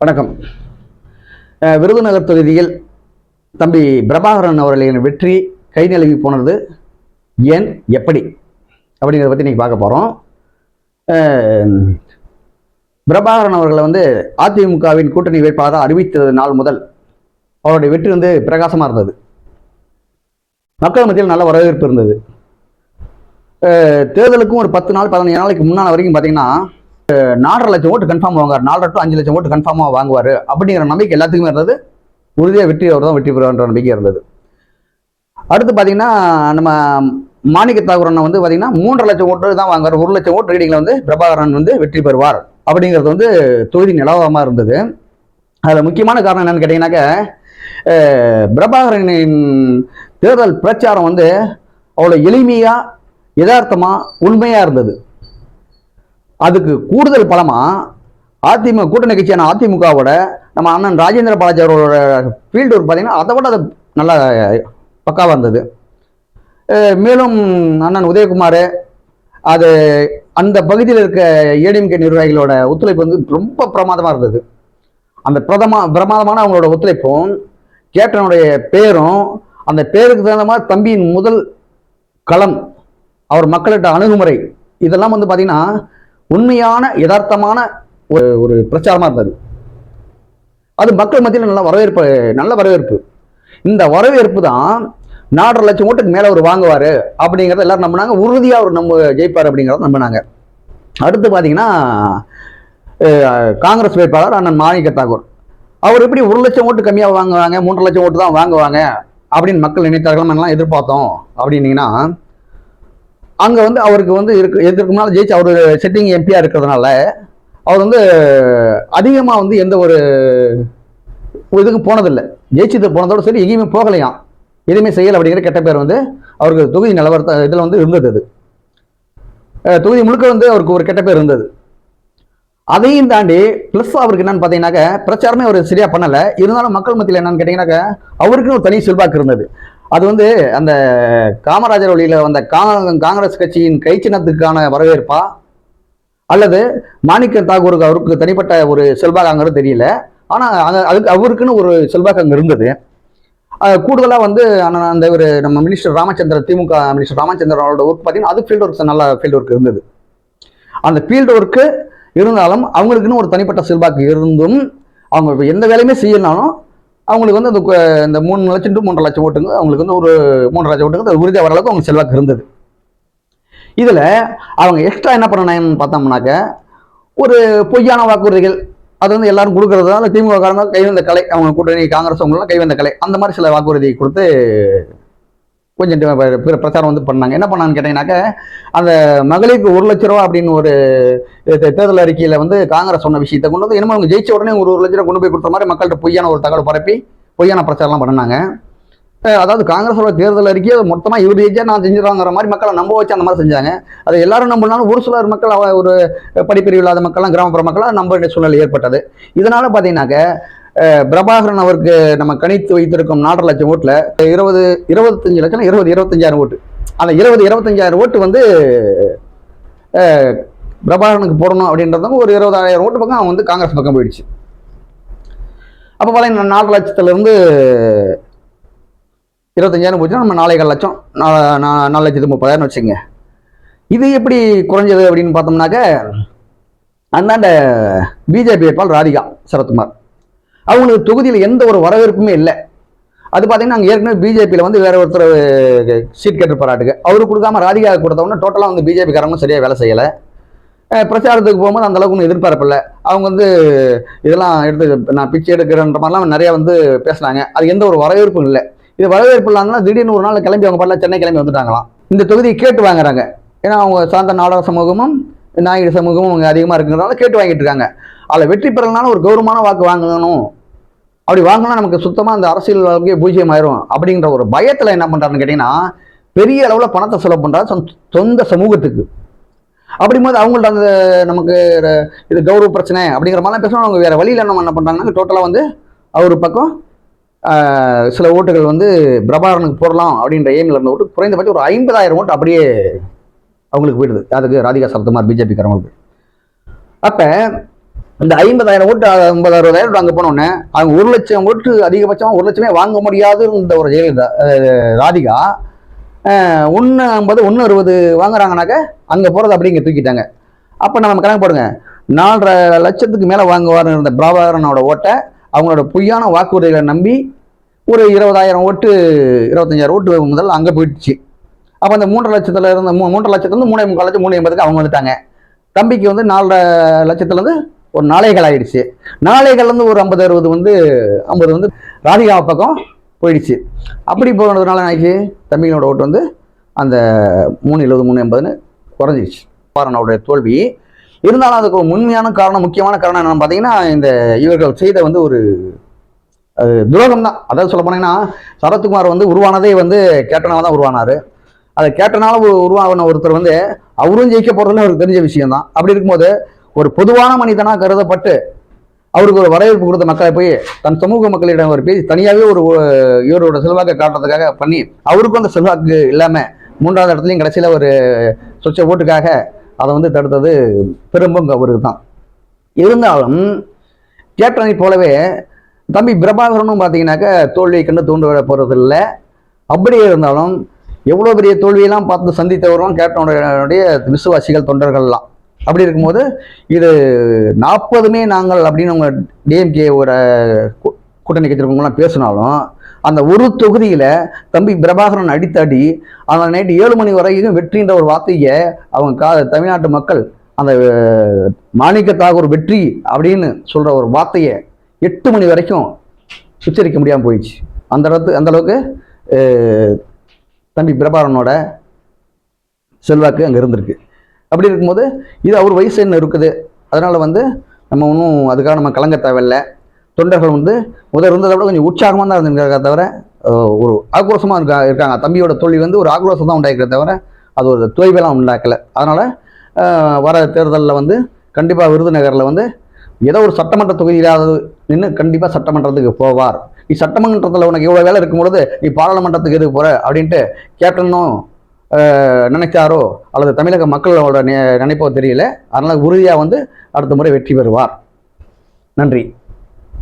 வணக்கம். விருதுநகர் தொகுதியில் தம்பி பிரபாகரன் அவர்களின் வெற்றி கை நழுவி போனது ஏன் எப்படி அப்படிங்கிறத பற்றி இன்றைக்கி பார்க்க போகிறோம் பிரபாகரன் அவர்களை வந்து அதிமுகவின் கூட்டணி வேட்பாளராக அறிவித்தது நாள் முதல் அவருடைய வெற்றி வந்து பிரகாசமாக இருந்தது. மக்கள் மத்தியில் நல்ல வரவேற்பு இருந்தது. தேர்தலுக்கும் ஒரு பத்து நாள் பதினஞ்சு நாளைக்கு முன்னால் வரைக்கும் பார்த்தீங்கன்னா நாலரை லட்சம் ஓட்டு கன்ஃபார்ம் வாங்குவார். நாலரை டு அஞ்சு லட்சம் ஓட்டு கன்ஃபார்மாக வாங்குவார். அப்படிங்கிற நம்பிக்கை எல்லாத்துக்குமே இருந்தது. உறுதியாக வெற்றி அவர் தான் வெற்றி பெறுவார்ன்ற நம்பிக்கை இருந்தது. அடுத்து பார்த்தீங்கன்னா நம்ம மாணிக்க தாகூரனை வந்து பார்த்தீங்கன்னா மூன்றரை லட்சம் ஓட்டு தான் வாங்குவார். ஒரு லட்சம் ஓட்டு ரீடிங்கில் வந்து பிரபாகரன் வந்து வெற்றி பெறுவார். அப்படிங்கிறது வந்து தொகுதி நிலவரமாக இருந்தது. அதில் முக்கியமான காரணம் என்னன்னு கேட்டிங்கனாக்க பிரபாகரனின் தேர்தல் பிரச்சாரம் வந்து அவ்வளோ எளிமையாக யதார்த்தமாக உண்மையாக இருந்தது. அதுக்கு கூடுதல் பலமாக அதிமுக கூட்டணி கட்சியான அதிமுகவோட நம்ம அண்ணன் ராஜேந்திர பாலாஜி அவரோட ஃபீல்டு ஒரு பார்த்தீங்கன்னா அதை விட அது நல்லா பக்காவாக இருந்தது. மேலும் அண்ணன் உதயகுமார் அது அந்த பகுதியில் இருக்க ஏடிஎம்கே நிர்வாகிகளோட ஒத்துழைப்பு வந்து ரொம்ப பிரமாதமாக இருந்தது. அந்த பிரதமா பிரமாதமான அவங்களோட ஒத்துழைப்பும் கேப்டனுடைய பேரும் அந்த பேருக்கு தகுந்த மாதிரி தம்பியின் முதல் களம் அவர் மக்கள்கிட்ட அணுகுமுறை இதெல்லாம் வந்து பார்த்திங்கன்னா உண்மையான யதார்த்தமான ஒரு ஒரு பிரச்சாரமாக இருந்தது. அது மக்கள் மத்தியில் நல்ல வரவேற்பு நல்ல வரவேற்பு. இந்த வரவேற்பு தான் நாலரை லட்சம் ஓட்டுக்கு மேலே அவர் வாங்குவார் அப்படிங்கிறத எல்லாரும் நம்பினாங்க. உறுதியாக அவர் நம்ம ஜெயிப்பார் அப்படிங்கிறத நம்பினாங்க. அடுத்து பார்த்தீங்கன்னா காங்கிரஸ் வேட்பாளர் அண்ணன் மாணிக்க தாக்கூர் அவர் எப்படி ஒரு லட்சம் ஓட்டு கம்மியாக வாங்குவாங்க மூன்றரை லட்சம் ஓட்டு தான் வாங்குவாங்க அப்படின்னு மக்கள் நினைத்தார்கள்? எல்லாம் எதிர்பார்த்தோம் அப்படின்னீங்கன்னா அங்கே வந்து அவருக்கு வந்து இருக்கு எதற்கு முன்னால் ஜெயிச்சு அவர் செட்டிங் எம்பியாக இருக்கிறதுனால அவர் வந்து அதிகமாக வந்து எந்த ஒரு இதுக்கு போனதில்லை. ஜெயிச்சது போனதோட சரி எங்கேயுமே போகலையாம். எதுவுமே செய்யலை அப்படிங்கிற கெட்ட பேர் வந்து அவருக்கு தொகுதி நிலவரத்தை இதில் வந்து இருந்தது அது. தொகுதி முழுக்க வந்து அவருக்கு ஒரு கெட்ட பேர் இருந்தது. அதையும் தாண்டி ப்ளஸ் அவருக்கு என்னன்னு பார்த்தீங்கன்னாக்க பிரச்சாரமே அவர் சரியாக பண்ணலை. இருந்தாலும் மக்கள் மத்தியில் என்னன்னு கேட்டிங்கன்னாக்க அவருக்குன்னு ஒரு தனி செல்வாக்கு இருந்தது. அது வந்து அந்த காமராஜர் வழியில் வந்த காங்கிரஸ் கட்சியின் கைச்சின்னத்துக்கான வரவேற்பா? அல்லது மாணிக்க தாகூருக்கு அவருக்கு தனிப்பட்ட ஒரு செல்வாக்கு அங்கே தெரியல. ஆனால் அங்கே அதுக்கு அவருக்குன்னு ஒரு செல்வாக்கு அங்கே இருந்தது. கூடுதலாக வந்து ஆனால் அந்த ஒரு நம்ம minister Ramachandran DMK minister Ramachandran அவரோட ஒர்க் பார்த்தீங்கன்னா அது ஃபீல்டு ஒர்க்ஸ் நல்ல ஃபீல்டு ஒர்க் இருந்தது. அந்த ஃபீல்டு ஒர்க்கு இருந்தாலும் அவங்களுக்குன்னு ஒரு தனிப்பட்ட செல்வாக்கு இருந்தும் அவங்க எந்த வேலையுமே செய்யலனாலும் அவங்களுக்கு வந்து அந்த இந்த மூணு லட்சம் டு மூன்றரை லட்சம் ஓட்டுங்க. அவங்களுக்கு வந்து ஒரு மூன்றரை லட்சம் ஓட்டுங்க. அது உறுதியாக வர அளவுக்கு அவங்க செல்வாக்கு இருந்தது. இதில் அவங்க எக்ஸ்ட்ரா என்ன பண்ணணும்னு பார்த்தோம்னாக்க ஒரு பொய்யான வாக்குறுதிகள். அது வந்து எல்லாரும் கொடுக்குறதுனால திமுக காரங்க கைவந்த கலை அவங்க கூட்டணி காங்கிரஸ் அவங்களாம் கைவந்த கலை. அந்த மாதிரி சில வாக்குறுதி கொடுத்து கொஞ்சம் பிரச்சாரம் வந்து பண்ணாங்க. என்ன பண்ணான்னு கேட்டீங்கன்னாக்க அந்த மகளிருக்கு ஒரு லட்ச ரூபா அப்படின்னு ஒரு தேர்தல் அறிக்கையில் வந்து காங்கிரஸ் சொன்ன விஷயத்தை கொண்டு வந்து என்னமோ அவங்க ஜெயிச்ச உடனே ஒரு ஒரு லட்ச ரூபா கொண்டு போய் கொடுத்த மாதிரி மக்கள்கிட்ட பொய்யான ஒரு தகவல் பரப்பி பொய்யான பிரச்சாரம்லாம் பண்ணாங்க. அதாவது காங்கிரஸோட தேர்தல் அறிக்கையை மொத்தமாக இவர் ஜெயிச்சா நான் செஞ்சிடறாங்கிற மாதிரி மக்களை நம்ப வச்சு அந்த மாதிரி செஞ்சாங்க. அது எல்லாரும் நம்பினாலும் ஒரு சிலர் மக்கள் ஒரு படிப்பறிவு இல்லாத மக்கள்லாம் கிராமப்புற மக்களாக நம்ப வேண்டிய சூழ்நிலை ஏற்பட்டது. இதனால் பார்த்தீங்கன்னாக்க பிரபாகரன் அவருக்கு நம்ம கணித்து வைத்திருக்கும் நாலரை லட்சம் ஓட்டில் இருபது இருபத்தஞ்சு லட்சம் இருபது இருபத்தஞ்சாயிரம் ஓட்டு. அந்த இருபது இருபத்தஞ்சாயிரம் ஓட்டு வந்து பிரபாகரனுக்கு போடணும் அப்படின்றதும் ஒரு இருபதாயிரம் ஓட்டு பக்கம் அவன் வந்து காங்கிரஸ் பக்கம் போயிடுச்சு. அப்போ பார்த்தீங்கன்னா நாலரை லட்சத்துலேருந்து இருபத்தஞ்சாயிரம் போச்சுன்னா நம்ம நாலேகால் லட்சம் நா- நாலு லட்சத்து முப்பதாயிரம் வச்சுங்க இது எப்படி குறைஞ்சது அப்படின்னு பார்த்தோம்னாக்க அந்தாண்ட பிஜேபி வேட்பாளர் ராதிகா சரத்குமார். அவங்களுக்கு தொகுதியில் எந்த ஒரு வரவேற்புமே இல்லை. அது பார்த்தீங்கன்னா அங்கே ஏற்கனவே பிஜேபியில் வந்து வேற ஒருத்தர் சீட் கேட்டு போராட்டுக்கு அவரு கொடுக்காம ராதிகா கொடுத்தவொன்னே டோட்டலாக வந்து பிஜேபி காரங்களும் சரியாக வேலை செய்யலை. பிரச்சாரத்துக்கு போகும்போது அந்த அளவுக்கு ஒன்றும் எதிர்பார்ப்பு இல்லை. அவங்க வந்து இதெல்லாம் எடுத்து நான் பிச்சை எடுக்கிறேன்ற மாதிரிலாம் நிறையா வந்து பேசுனாங்க. அது எந்த ஒரு வரவேற்பும் இல்லை. இது வரவேற்பு இல்லாமல் திடீர்னு ஒரு நாள் கிளம்பி அவங்க பாட்டில் சென்னை கிளம்பி வந்துட்டாங்களாம். இந்த தொகுதியை கேட்டு வாங்குறாங்க. ஏன்னா அவங்க சார்ந்த நாடக சமூகமும் நாயுடு சமூகமும் அவங்க அதிகமாக இருக்குங்கிறதால கேட்டு வாங்கிட்டு இருக்காங்க. அதில் வெற்றி பெறலனாலும் ஒரு கௌரவமான வாக்கு வாங்கணும். அப்படி வாங்கினா நமக்கு சுத்தமாக அந்த அரசியல் வாழ்க்கையே பூஜ்ஜியம் ஆயிரும் அப்படிங்கிற ஒரு பயத்தில் என்ன பண்ணுறாருன்னு கேட்டிங்கன்னா பெரிய அளவில் பணத்தை செலவு பண்ணுறாரு சொந்த- சொந்த சமூகத்துக்கு. அப்படிங்கும்போது அவங்கள்ட்ட அந்த நமக்கு இது கௌரவ பிரச்சனை அப்படிங்கிற மாதிரிலாம் பேசணும் அவங்க வேறு வழியில் என்ன என்ன பண்ணுறாங்கன்னா டோட்டலாக வந்து அவர் பக்கம் சில ஓட்டுகள் வந்து பிரபாகரனுக்கு போடலாம் அப்படின்ற எய்மில் இருந்த ஓட்டு குறைந்தபட்சம் ஒரு ஐம்பதாயிரம் ஓட்டு அப்படியே அவங்களுக்கு போயிடுது. அதுக்கு ராதிகா சரத்குமார் பிஜேபிக்காரவங்களுக்கு அப்போ இந்த ஐம்பதாயிரம் ஓட்டு ஐம்பது அறுபதாயிரம் ஓட்டு அங்கே போனோடனே அவங்க ஒரு லட்சம் ஓட்டு அதிகபட்சம் ஒரு லட்சமே வாங்க முடியாது இந்த ஒரு ஜெயலலிதா ராதிகா ஒன்று ஐம்பது ஒன்று அறுபது வாங்குறாங்கனாக்க அங்கே போகிறது அப்படி இங்கே தூக்கிட்டாங்க. அப்போ நம்ம கணக்கு போடுங்க நாலரை லட்சத்துக்கு மேலே வாங்குவார் இருந்த பிரபாகரனோட ஓட்டை அவங்களோட பொய்யான வாக்குறுதிகளை நம்பி ஒரு இருபதாயிரம் ஓட்டு இருபத்தஞ்சாயிரம் ஓட்டு முதல் அங்கே போயிடுச்சு. அப்போ அந்த மூன்றரை லட்சத்தில் இருந்து மூ மூன்றரை லட்சத்துலேருந்து மூணே முக்கால் லட்சம் மூணு எண்பதுக்கு அவங்க வந்துட்டாங்க. தம்பிக்கு வந்து நாலரை லட்சத்துலேருந்து ஒரு நாளைகள் ஆயிடுச்சு. நாளைகள்லேருந்து ஒரு ஐம்பது அறுபது வந்து ஐம்பது வந்து ராதிகா பக்கம் போயிடுச்சு. அப்படி போனதுனால ஆச்சு தம்பிகளோட ஓட்டு வந்து அந்த மூணு எழுபது மூணு எண்பதுன்னு குறைஞ்சிடுச்சு பாரனோடைய தோல்வி. இருந்தாலும் அதுக்கு ஒரு உண்மையான காரணம் முக்கியமான காரணம் என்னன்னு பார்த்தீங்கன்னா இந்த இவர்கள் செய்த வந்து ஒரு துரோகம் தான் அதாவது சொல்ல போனீங்கன்னா சரத்குமார் வந்து உருவானதே வந்து கேப்டனாக தான் உருவானார். அதை கேட்டனால உருவாகின ஒருத்தர் வந்து அவரும் ஜெயிக்க போகிறதுல அவருக்கு தெரிஞ்ச விஷயம் தான் அப்படி இருக்கும்போது ஒரு பொதுவான மனிதனாக கருதப்பட்டு அவருக்கு ஒரு வரவேற்பு கொடுத்த மக்களை போய் தன் சமூக மக்களிடம் ஒரு பேசி தனியாகவே ஒரு இவரோட செல்வாக்கை காட்டுறதுக்காக பண்ணி அவருக்கும் அந்த செல்வாக்கு இல்லாமல் மூன்றாவது இடத்துலையும் கடைசியில் ஒரு சொச்ச ஓட்டுக்காக அதை வந்து தடுத்தது பெரும்பங்கு அவருக்கு தான் இருந்தாலும் கேப்டனை போலவே தம்பி பிரபாகரனும் பார்த்தீங்கன்னாக்க தோல்வியை கண்டு தூண்டு விட போகிறது இல்லை அப்படியே இருந்தாலும் எவ்வளோ பெரிய தோல்வியெல்லாம் பார்த்து சந்தித்தவரும் கேப்டனுடைய விசுவாசிகள் தொண்டர்கள்லாம். அப்படி இருக்கும்போது இது நாற்பதுமே நாங்கள் அப்படின்னு அவங்க டிஎம்கே ஒரு கூட்டணி கட்சிருக்கவங்களாம் பேசினாலும் அந்த ஒரு தொகுதியில் தம்பி பிரபாகரன் அடித்தடி அந்த நைட்டு ஏழு மணி வரைக்கும் வெற்றின்ற ஒரு வார்த்தையை அவங்க கா தமிழ்நாட்டு மக்கள் அந்த மாணிக்க தாகூர் வெற்றி அப்படின்னு சொல்கிற ஒரு வார்த்தையை எட்டு மணி வரைக்கும் உச்சரிக்க முடியாமல் போயிடுச்சு. அந்த இடத்து அந்தளவுக்கு தம்பி பிரபாரனோட செல்வாக்கு அங்கே இருந்திருக்கு. அப்படி இருக்கும்போது இது அவர் வயசு என்ன இருக்குது? அதனால் வந்து நம்ம ஒன்றும் அதுக்காக நம்ம கலங்க தேவையில்ல. தொண்டர்கள் வந்து முதல் இருந்ததை விட கொஞ்சம் உற்சாகமாக தான் இருந்திருக்காங்க தவிர ஒரு ஆக்ரோஷமாக இருக்கா இருக்காங்க. தம்பியோட தோல்வி வந்து ஒரு ஆக்ரோஷம் தான் உண்டாக்கிற தவிர அது ஒரு தொய்வெல்லாம் உண்டாக்கலை. அதனால் வர தேர்தலில் வந்து கண்டிப்பாக விருதுநகரில் வந்து ஏதோ ஒரு சட்டமன்ற தொகுதியிலாவது நின்று கண்டிப்பாக சட்டமன்றத்துக்கு போவார். நீ சட்டமன்றத்தில் உனக்கு இவ்வளோ வேலை இருக்கும்பொழுது நீ பாராளுமன்றத்துக்கு எதுக்கு போகிற அப்படின்ட்டு கேப்டனும் நினைச்சாரோ அல்லது தமிழக மக்களோட நினைப்போ தெரியல. அதனால் உறுதியாக வந்து அடுத்த முறை வெற்றி பெறுவார். நன்றி.